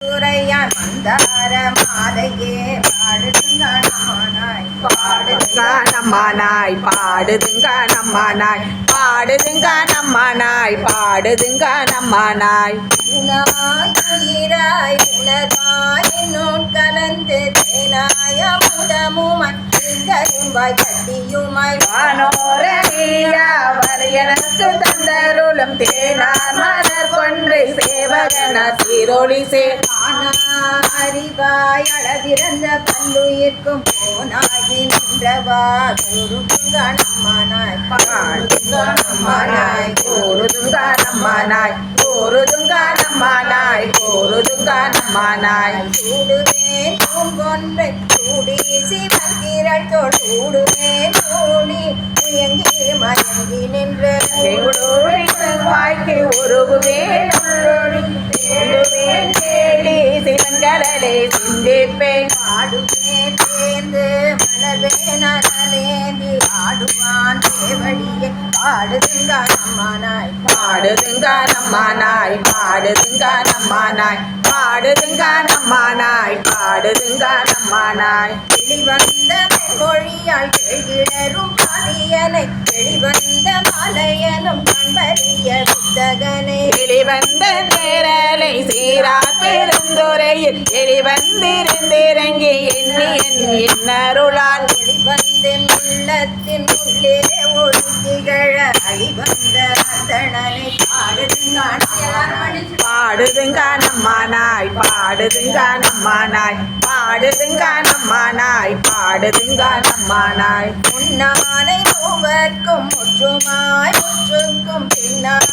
துறையான் மந்தார மாலையே பாடுதுங்கானாய் பாடுதுங்க நம்ம நாய் பாடுதுங்க நம்ம பாடுதுங்க நம்ம நாய் பாடுதுங்க நம்ம உனாய் உயிராய் உணர்வாய் என்னோட் கலந்து தேனாய முதமுமாய் கரும்பாய் கட்டியுமாய் வானோர நீரா தந்தருளும் தேனார் மலர் கொன்றை சேவகன சீரொளி சே அறிவாய் அளவிறந்த பல்லுயிர்க்கும் போனாகி நின்றவா. குருகுங்கணம்மனாய் பாடுதுங்கானம்மானாய் கூறுதுங்கானம்மானாய் கூறுதுங்கானம்மானாய் கூறுதுங்கானம்மானாய் சூடுவேன் பூங்கொன்றை சூடி சிவங்கிரள் தோல். சூடுவேன் சூடி முயங்கி மயங்கி நின்று. வாய்க்கு உருகுவேன் சிவங்கடலே சிந்திப்பேன் ஆடுவேன் சேர்ந்து மலர்வேன் அனலேந்தி ஆடுவான் தேவடியை. பாடுதுங்கணம்மனாய் பாடுதுங்கானம்மானாய் பாடுதுங்கானம்மானாய் பாடுதுங்கானம்மானாய் பாடுதுங்கானம்மானாய் வெளிவந்த மொழியால் கேள்கிடரும் பாதியனை வெளிவந்த மலையனும் கண்பறிய புத்தகனை. வெளிவந்த நேரலை சீரா பெருந்துரையில் வெளிவந்திருந்திறங்கி எண்ணி என் இன்னருளால் வெளிவந்தின் உள்ளத்தின் உள்ளே ஒரு திகழ அழிவந்த அந்தணனை பாடுதுங்கான பாடுதுங்கானம்மானாய் பாடுதுங்கானம்மானாய் பாடுதுங்கானம்மானாய் பாடுதுங்கானம்மானாய் முன்னானை மூவர்க்கும் முற்றுமாய் முற்றுக்கும் பின்னானை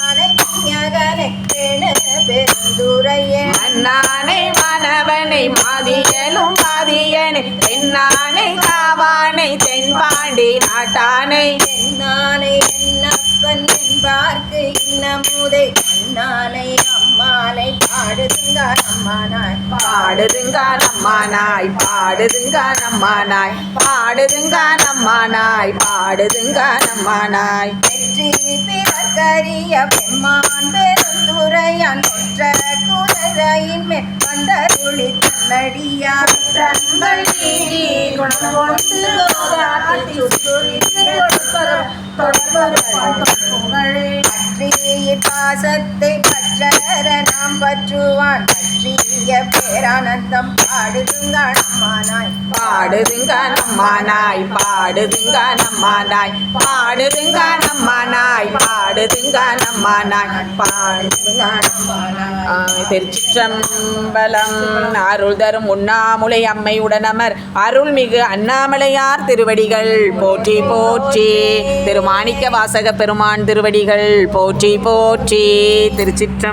மன்னானை மாணவனை மாதியலும் மாதியனை பெண்ணானை காவானை தென்பாண்டி நாட்டானை. என்னானை என்னப்பன் என்பார்க்கு இன்னமுதை அண்ணானை அம்மானை பாடுதுங்க அம்மானாய். பாடுதுங்கானம்மானாய் பாடுதுங்கானம்மானாய் பாடுதுங்கானம்மானாய் பாடுதுங்கானம்மானாய் வெற்றி கரிய பெம்மான் பெருந்துரையான் தொற்ற குதிரையின் மேல் வந்தருளி தன்னடியார் தங்கள் குணம் கொண்டு சுற்றுரித்து தொடர்பரும் புகழே பற்றிய பாசத்தை நாம் பற்றுவான். பற்றிய பேரானந்தம். பாடுதுங்க பாடுதுங்கானம்மானாய் பாடுதுங்கானம்மானாய் பாடுதுங்கானம்மானாய் பாடுதுங்கானம்மானாய் ஆ, திருச்சிற்றம்பலம். அருள் தரும் உண்ணாமுலை அம்மையுடனமர் அருள்மிகு அண்ணாமலையார் திருவடிகள். போற்றி போற்றி. திருமாணிக்க வாசக பெருமான் திருவடிகள். போற்றி போற்றி. திருச்சிற்றம்